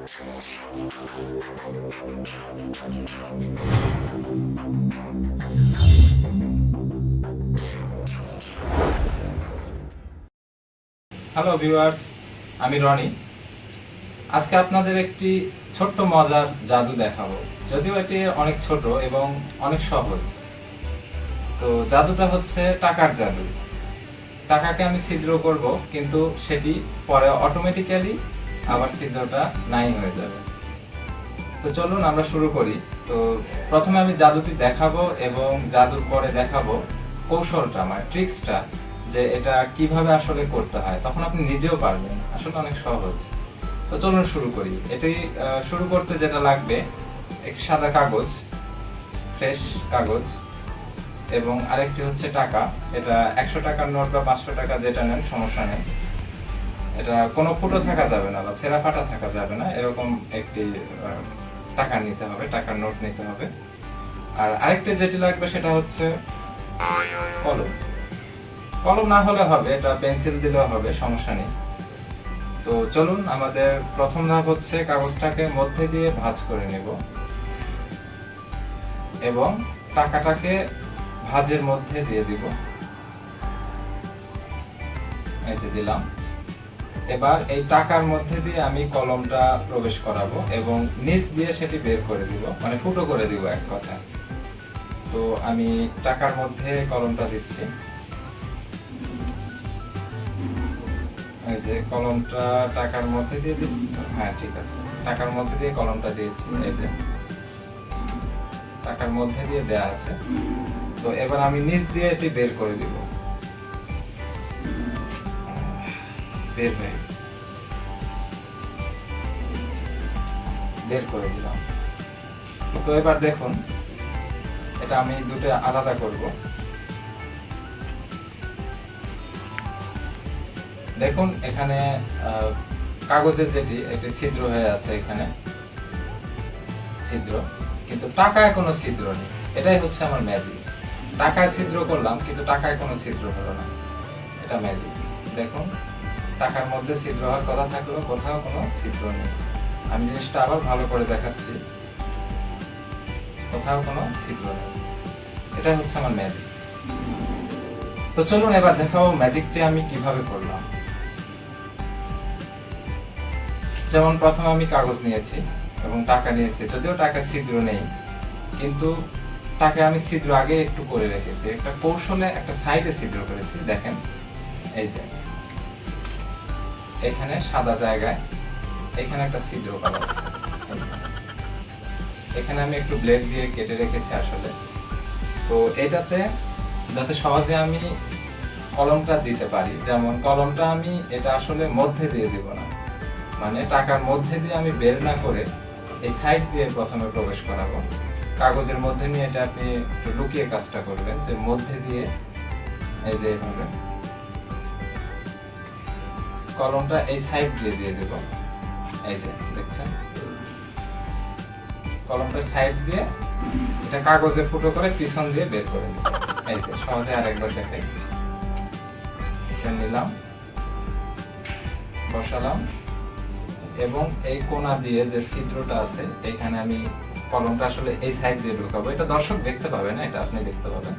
Hello viewers আমি রনি। আজকে আপনাদের একটি ছোট্ট মজার জাদু দেখাবো। যদিও এটি অনেক ছোট এবং অনেক সহজ। তো জাদুটা হচ্ছে টাকার জাদু। টাকাকে আমি ছিদ্র করব, কিন্তু সেটি পরে অটোমেটিক্যালি আবার ছিদ্রটা নাই হয়ে যাবে। তো চলুন আমরা শুরু করি। তো প্রথমে আমি জাদুটি দেখাবো এবং জাদুর পরে দেখাবো কৌশলটা মানে ট্রিক্সটা, যে এটা কীভাবে আসলে করতে হয়। তখন আপনি নিজেও পারবেন, আসলে অনেক সহজ। তো চলুন শুরু করি। এটি শুরু করতে যেটা লাগবে, এক সাদা কাগজ, ফ্রেশ কাগজ, এবং আরেকটি হচ্ছে টাকা। এটা একশো টাকার নোট বা পাঁচশো টাকা যেটা নেন, সমস্যা নেই। এটা কোনো ফুটো থাকা যাবে না বা ছেঁড়া ফাটা থাকা যাবে না। এরকম একটি টাকা নিতে হবে, টাকার নোট নিতে হবে। আর আরেকটি যেটি লাগবে সেটা হচ্ছে কলম। কলম না হলে হবে, এটা পেন্সিল দিলেও হবে, সমস্যা নেই। তো চলুন, আমাদের প্রথম ধাপ হচ্ছে কাগজটাকে মধ্যে দিয়ে ভাঁজ করে নেব। এবং টাকাটাকে ভাঁজের মধ্যে দিয়ে দিব। এই যে দিলাম। এবার এই টাকার মধ্যে দিয়ে আমি কলমটা প্রবেশ করাবো এবং নিচ দিয়ে সেটি বের করে দিব মানে ফুটো করে দিব এক কথা তো আমি টাকার মধ্যে কলমটা দিচ্ছি। যে কলমটা টাকার মধ্যে দিয়ে হ্যাঁ ঠিক আছে। টাকার মধ্যে দিয়ে কলমটা দিয়েছি, এই যে। টাকার মধ্যে দিয়ে দেয়া আছে। তো এবার আমি নিচ দিয়ে এটি বের করে দিব। বের। বের করে দিলাম। তো এবার দেখুন, এটা আমি দুটো আলাদা করব। দেখুন, এখানে কাগজের যেটি একটি ছিদ্র হয়ে আছে এখানে। ছিদ্র। কিন্তু টাকায় কোনো ছিদ্র নেই। এটাই হচ্ছে আমার ম্যাজিক টাকায় ছিদ্র করলাম, কিন্তু টাকায় কোনো ছিদ্র হলো না। এটা ম্যাজিক দেখুন। টাকার মধ্যে ছিদ্র হওয়ার কথা থাকলেও কোথাও কোনো ছিদ্র নেই। আমি জিনিসটা আবার ভালো করে দেখাচ্ছি। কোথাও কোনো ছিদ্র নেই। এটাই হচ্ছে আমার ম্যাজিক তো চলুন এবার দেখাবো ম্যাজিকটি আমি কীভাবে করলাম। যেমন প্রথমে আমি কাগজ নিয়েছি এবং টাকা নিয়েছি। যদিও টাকা ছিদ্র নেই, কিন্তু টাকা আমি ছিদ্র আগে একটু করে রেখেছি। একটা কৌশলে একটা সাইডে ছিদ্র করেছি। দেখেন, এই যে। এখানে সাদা জায়গায়, এখানে একটা ছিদ্র করা। এখানে আমি একটু ব্লেড দিয়ে কেটে রেখেছি আসলে। তো এটাতে যাতে সহজে আমি কলমটা দিতে পারি, যেমন কলমটা আমি এটা আসলে মধ্যে দিয়ে দিব না। মানে টাকার মধ্যে দিয়ে আমি বের না করে এই সাইড দিয়ে প্রথমে প্রবেশ করাবো। কাগজের মধ্যে নিয়ে এটা আপনি একটু লুকিয়ে কাজটা করবেন, যে মধ্যে দিয়ে এই যে এইভাবে কলমটা এই সাইড দিয়ে দিয়ে দেব। এই যে, দেখছেন? কলমটা সাইড দিয়ে এটা কাগজে ফুটো করে পিছন দিয়ে বের করে এই যে, সহজে আরেকবার দেখাই। নিলাম, বসালাম, এবং এই কোনা দিয়ে যে ছিদ্রটা আছে, এখানে আমি কলমটা আসলে এই সাইড দিয়ে ঢুকাবো। এটা দর্শক দেখতে পাবে না, এটা আপনি দেখতে পাবেন।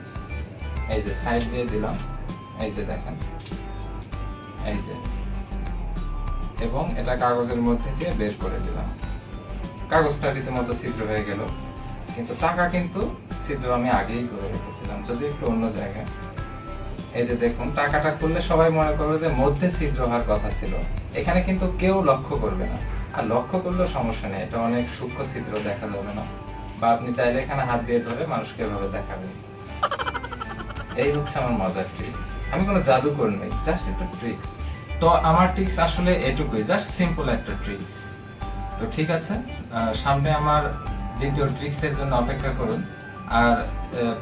এই যে সাইড দিয়ে দিলাম। এই যে, দেখেন। এই যে এবং এটা কাগজের মধ্যে দিয়ে বের করে দিলাম। কাগজটা রীতিমতো ছিদ্র হয়ে গেল। কিন্তু টাকা কিন্তু ছিদ্র আমি আগেই করে রেখেছিলাম, যদি একটু অন্য জায়গায়। এই যে দেখুন, টাকাটা খুললে সবাই মনে করবে যে মধ্যে ছিদ্র হওয়ার কথা ছিল। এখানে কিন্তু কেউ লক্ষ্য করবে না। আর লক্ষ্য করলেও সমস্যা নেই, এটা অনেক সূক্ষ্ম ছিদ্র দেখা যাবে না। বা আপনি চাইলে এখানে হাত দিয়ে ধরে মানুষকে এভাবে দেখাবেন। এই হচ্ছে আমার মজার ট্রিক্স আমি কোনো জাদুকর নই জাস্ট একটা ট্রিক্স তো আমার ট্রিক্স আসলে এটুকুই জাস্ট সিম্পল একটা ট্রিক্স তো ঠিক আছে সামনে আমার দ্বিতীয় ট্রিক্সের জন্য অপেক্ষা করুন। আর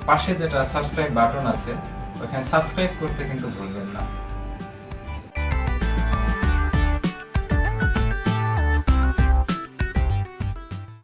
পাশে যেটা সাবস্ক্রাইব বাটন আছে, ওখানে সাবস্ক্রাইব করতে কিন্তু ভুলবেন না।